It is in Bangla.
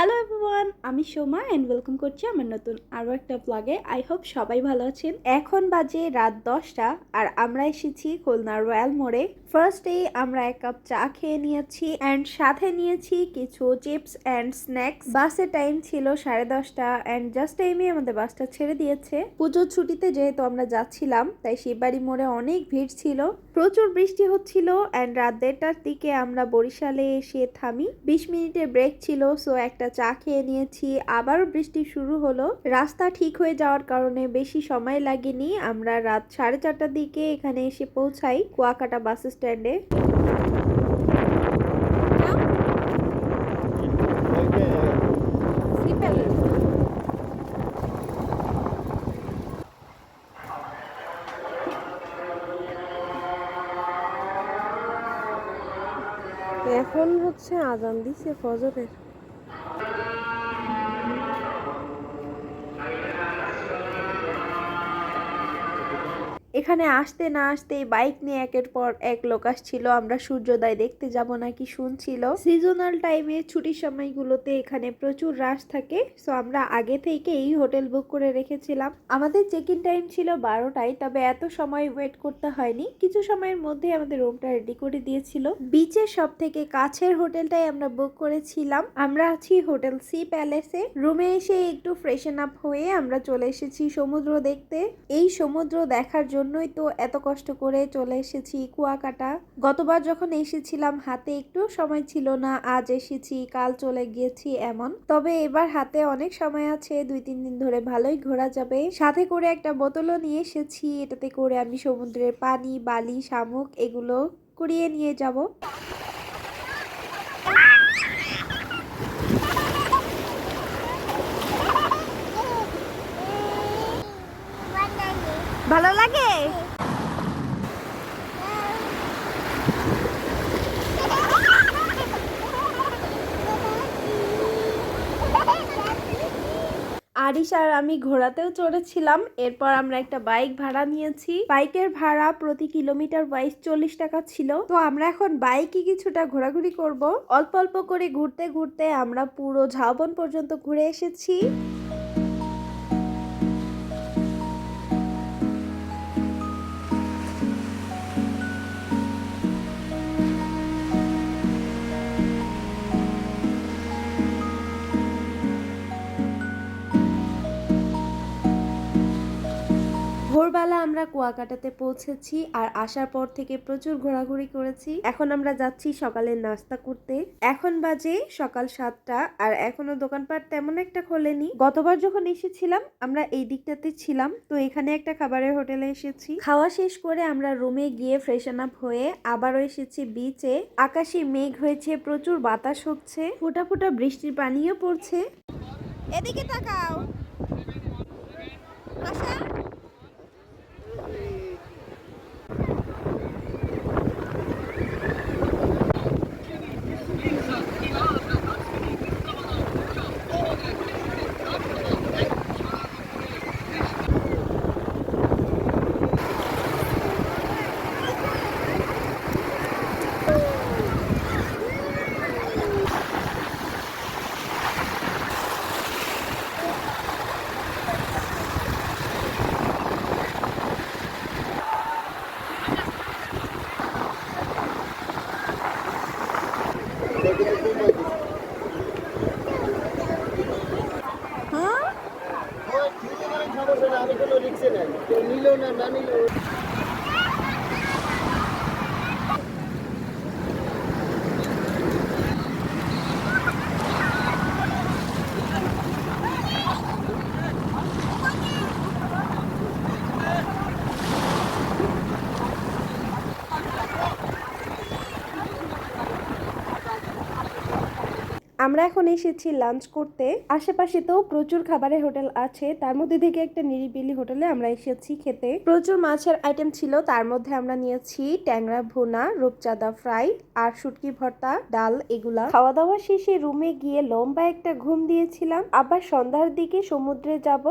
হ্যালো এভরিওয়ান আমি সোমা অ্যান্ড ওয়েলকাম করছি আমার নতুন আরও একটা ব্লগে আই হোপ সবাই ভালো আছেন। এখন বাজে রাত দশটা আর আমরা এসেছি খুলনা রয়্যাল মোড়ে ফার্স্টে আমরা এক কাপ চা খেয়ে নিয়েছি অ্যান্ড সাথে নিয়েছি কিছু চিপস অ্যান্ড স্ন্যাক্স বাসের টাইম ছিল সাড়ে দশটা অ্যান্ড জাস্ট টাইমে আমাদের বাসটা ছেড়ে দিয়েছে। পুজোর ছুটিতে যেহেতু আমরা যাচ্ছিলাম, তাই শিববাড়ি মোড়ে অনেক ভিড় ছিল। প্রচুর বৃষ্টি হচ্ছিল অ্যান্ড রাত দেড়টার দিকে আমরা বরিশালে এসে থামি। বিশ মিনিটের ব্রেক ছিল সো একটা চা খেয়ে নিয়েছি। আবারও বৃষ্টি শুরু হলো। রাস্তা ঠিক হয়ে যাওয়ার কারণে বেশি সময় লাগেনি। আমরা রাত সাড়ে চারটার দিকে এখানে এসে পৌঁছাই কুয়াকাটা বাস স্ট্যান্ডে। এখন হচ্ছে আজান দিছে ফজরের। এখানে আসতে না আসতে বাইক নিয়ে একের পর এক লোক আসছিল। আমরা সূর্যোদয় দেখতে যাব নাকি শুনছিল। সিজনাল টাইমে ছুটির সময়গুলোতে এখানে প্রচুর রাশ থাকে। সো আমরা আগে থেকে এই হোটেল বুক করে রেখেছিলাম। আমাদের চেক ইন টাইম ছিল বারোটায়, তবে এত সময় ওয়েট করতে হয়নি। কিছু সময়ের মধ্যে আমাদের রুমটা রেডি করে দিয়েছিল। বিচের সব থেকে কাছের হোটেলটাই আমরা বুক করেছিলাম। আমরা আছি হোটেল সি প্যালেসে রুমে এসে একটু ফ্রেশন আপ হয়ে আমরা চলে এসেছি সমুদ্র দেখতে। এই সমুদ্র দেখার জন্যই তো এত কষ্ট করে চলে এসেছি কুয়াকাটা। গতবার যখন এসেছিলাম, হাতে একটু সময় ছিল না, আজ এসেছি, কাল চলে গিয়েছি এমন। তবে এবার হাতে অনেক সময় আছে, দুই, তিন দিন ধরে ভালোই ঘোরা যাবে। সাথে করে একটা বোতলও নিয়ে এসেছি, এটাতে করে আমি সমুদ্রের পানি, বালি, শামুক এগুলো কুড়িয়ে নিয়ে যাব। ভালো লাগে? আরিশ আর আমি ঘোড়াতেও চড়েছিলাম। এরপর আমরা একটা বাইক ভাড়া নিয়েছি। বাইকের ভাড়া প্রতি কিলোমিটার ওয়াইজ চল্লিশ টাকা ছিল। তো আমরা এখন বাইকে কিছুটা ঘোরাঘুরি করব। অল্প অল্প করে ঘুরতে ঘুরতে আমরা পুরো ঝাউবন পর্যন্ত ঘুরে এসেছি। আমরা কুয়াকাটাতে পৌঁছেছি আর আসার পর থেকে প্রচুর ঘোরাঘুরি করেছি। এখন আমরা যাচ্ছি সকালের নাস্তা করতে। এখন বাজে সকাল সাতটা আর এখনও দোকানপাট তেমন একটা খোলেনি। গতবার যখন এসেছিলাম, আমরা এই দিকটাতে ছিলাম, তো এখানে একটা খাবারের হোটেলে এসেছি। খাওয়া শেষ করে আমরা রুমে গিয়ে ফ্রেশন আপ হয়ে আবারও এসেছি বিচে আকাশে মেঘ হয়েছে, প্রচুর বাতাস হচ্ছে, ফোটা ফোটা বৃষ্টির পানিও পড়ছে। এদিকে তাকাও। হ্যাঁ? আমি কোনো রিক্সে নাই। কেউ নিল না না নিল। আমরা এখন এসেছি লাঞ্চ করতে। আশেপাশে তো প্রচুর খাবারের হোটেল আছে। তার মধ্যে থেকে একটা নিরিবিলি হোটেলে আমরা এসেছি খেতে। প্রচুর মাছের আইটেম ছিল। তার মধ্যে আমরা নিয়েছি ট্যাংরা ভুনা, রূপচাঁদা ফ্রাই আর শুটকি ভর্তা, ডাল এগুলা। খাওয়া দাওয়া শেষে রুমে গিয়ে লম্বা একটা ঘুম দিয়েছিলাম। আবার সন্ধ্যার দিকে সমুদ্রে যাব।